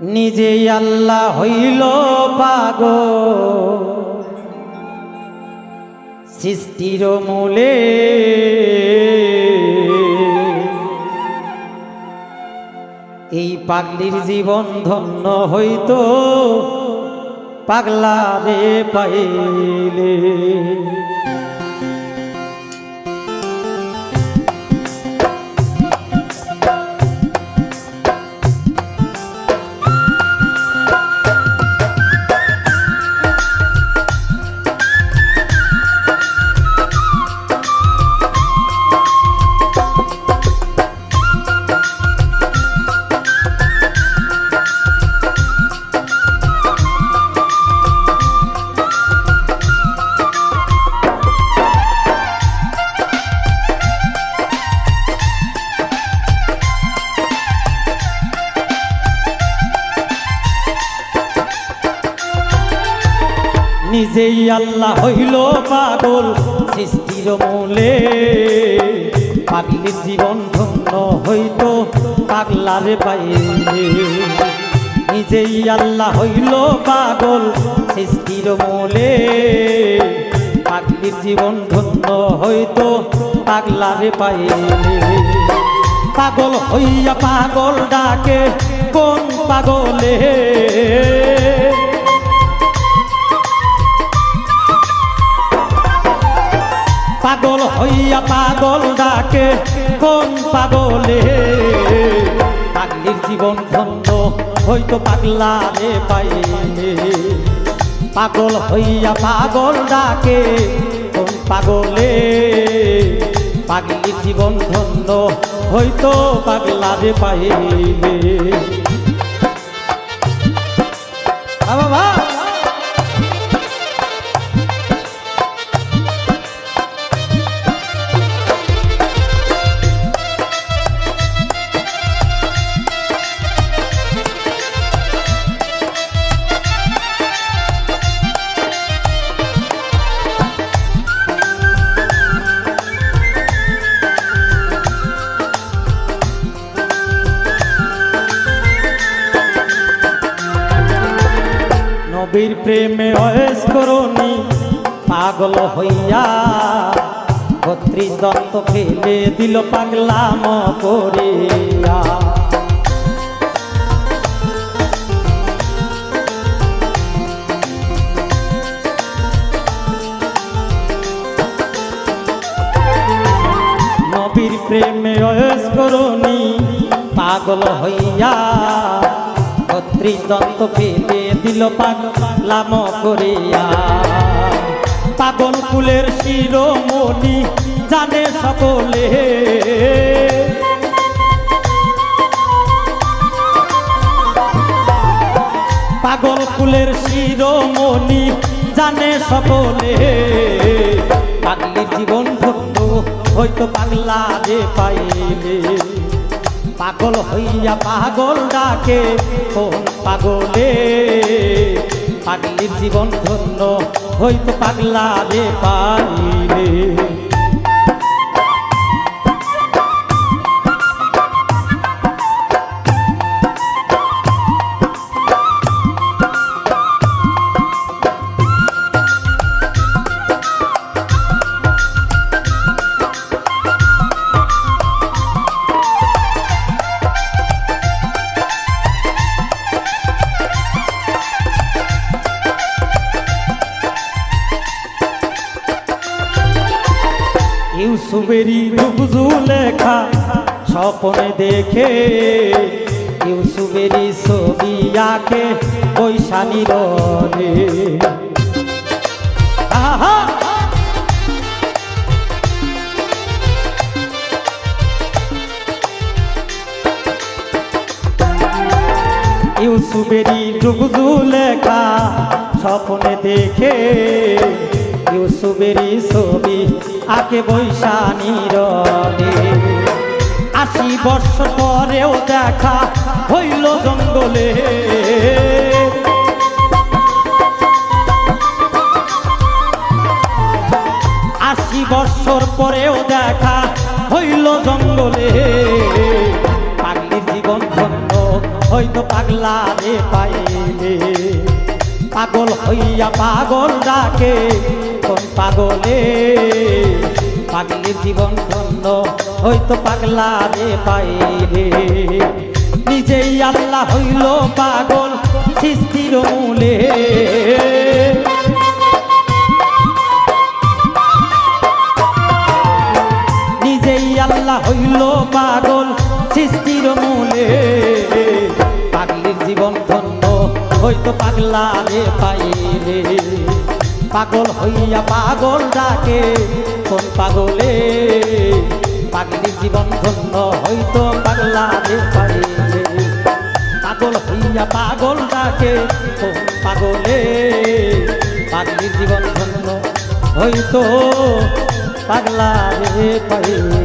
নিজেই আল্লাহ হইল পাগ সৃষ্টির মূলে এই পাগলির জীবন ধন্য হইতো পাগলা রে পাইলে। নিজেই আল্লাহ হইল পাগল, সৃষ্টির মূলে পাগলির জীবন ধন্য হইত পাগলারে পাইলে নিজেই আল্লাহ হইল পাগল, সৃষ্টির মূলে পাগলির জীবন ধন্য হইত পাগলারে পাইলে পাগল হইয়া পাগল ডাকে, কোন পাগলে? পাগল হইয়া পাগল ডাকে, কোন পাগলে? পাগলির জীবন ধন্য হইতো পাগলা রে পাইলে। পাগল হইয়া পাগল ডাকে, কোন পাগলে? পাগলির জীবন ধন্য হইতো পাগলা রে পাইলে। আ বাবা! নবীর প্রেমে অয়েস করনি পাগল হইয়া বত্রিশ দত্ত ফেলে দিল পাগলাম করিয়া। নবীর প্রেমে অয়েস করনি পাগল হইয়া বত্রিশ দন্ত ফেলে দিল পাগলাম করিয়া। পাগল কুলের শিরোমণি জানে সকলে। পাগল ফুলের শিরোমণি জানে সকলে। পাগলির জীবন ধন্য, হয়তো পাগলা যে পাইলে। পাগল হইয়া পাগল ডাকে কোন পাগলে। পাগলির জীবন ধন্য হইতো পাগলা রে পাইলে ইউসুফেরই লেখা স্বপনে দেখে। ইউসুফেরই ছবি আঁকে বৈশানী রে আহা! ইউসুফেরই রুবজু লেখা স্বপনে দেখে। ইউসুফেরই ছবি, আকে বৈশানী রে আশি বর্ষ পরেও দেখা হইল জঙ্গলে। আশি বৎসর পরেও দেখা হইল জঙ্গলে। পাগলির জীবন ধন্য, হয়তো পাগলা রে পাইলে। পাগল হইয়া পাগল ডাকে কোন পাগলে, পাগলের জীবন ধন্য, হয়তো পাগলা রে পাইলে নিজেই আল্লাহ হইল পাগল সৃষ্টির মূলে। নিজেই আল্লাহ হইল পাগল সৃষ্টির মূলে। পাগলির জীবন ধন্য, হয়তো পাগলা রে পাইলে পাগল হইয়া পাগল ডাকে। কোন পাগলে? পাগলির জীবন ধন্য হয়তো পাগলা রে পাইলে পাগল হইয়া পাগল ডাকে, কোন পাগলে? পাগলির জীবন ধন্য হয়তো পাগলা রে পাইলে